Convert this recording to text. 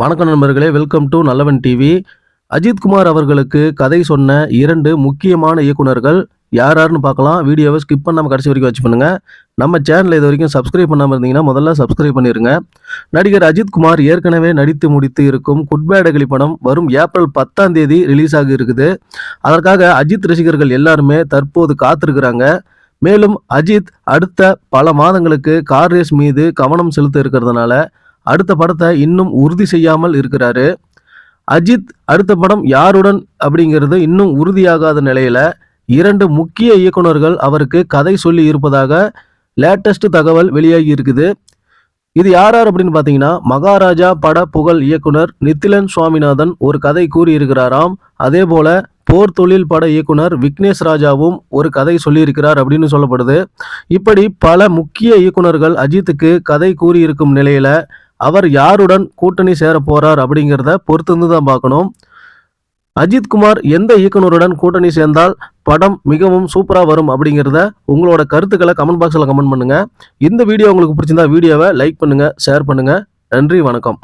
வணக்கம் நண்பர்களே welcome to Nallavan TV Ajithkumar அவர்களுக்கு கதை சொன்ன இரண்டு முக்கியமான இயக்குனர்கள் யார் யாருன்னு பார்க்கலாம். வீடியோவை ஸ்கிப் பண்ணாமல் கடைசி வரைக்கும் வச்சு பண்ணுங்கள் நம்ம சேனல் இது வரைக்கும் சப்ஸ்கிரைப் பண்ணாமல் இருந்தீங்கன்னா முதல்ல சப்ஸ்கிரைப் பண்ணிடுங்க நடிகர் அஜித்குமார் ஏற்கனவே நடித்து முடித்து இருக்கும் குட்பேடகளி படம் வரும் ஏப்ரல் பத்தாம் தேதி ரிலீஸ் ஆகி இருக்குது. அதற்காக அஜித் ரசிகர்கள் எல்லாருமே தற்போது காத்திருக்கிறாங்க. மேலும் அஜித் அடுத்த பல மாதங்களுக்கு கார் ரேஸ் மீது கவனம் செலுத்த இருக்கிறதுனால அடுத்த படத்தை இன்னும் உறுதி செய்யாமல் இருக்கிறாரு. அஜித் அடுத்த படம் யாருடன் அப்படிங்கிறது இன்னும் உறுதியாகாத நிலையில இரண்டு முக்கிய இயக்குனர்கள் அவருக்கு கதை சொல்லி இருப்பதாக லேட்டஸ்ட் தகவல் வெளியாகி இருக்குது. இது யார் யார் அப்படின்னு பார்த்தீங்கன்னா மகாராஜா பட புகழ் இயக்குனர் நித்திலன் சுவாமிநாதன் ஒரு கதை கூறியிருக்கிறாராம். அதே போல போர் தொழில் பட இயக்குனர் விக்னேஷ் ராஜாவும் ஒரு கதை சொல்லியிருக்கிறார் அப்படின்னு சொல்லப்படுது. இப்படி பல முக்கிய இயக்குனர்கள் அஜித்துக்கு கதை கூறியிருக்கும் நிலையில அவர் யாருடன் கூட்டணி சேர போறார் அப்படிங்கிறத பொறுத்திருந்து தான் பார்க்கணும் அஜித்குமார் எந்த இயக்குனருடன் கூட்டணி சேர்ந்தால் படம் மிகவும் சூப்பராக வரும் அப்படிங்கிறத உங்களோட கருத்துக்களை கமெண்ட் பாக்ஸில் கமெண்ட் பண்ணுங்கள் இந்த வீடியோ உங்களுக்கு பிடிச்சிருந்தா வீடியோவை லைக் பண்ணுங்கள் ஷேர் பண்ணுங்கள் நன்றி வணக்கம்.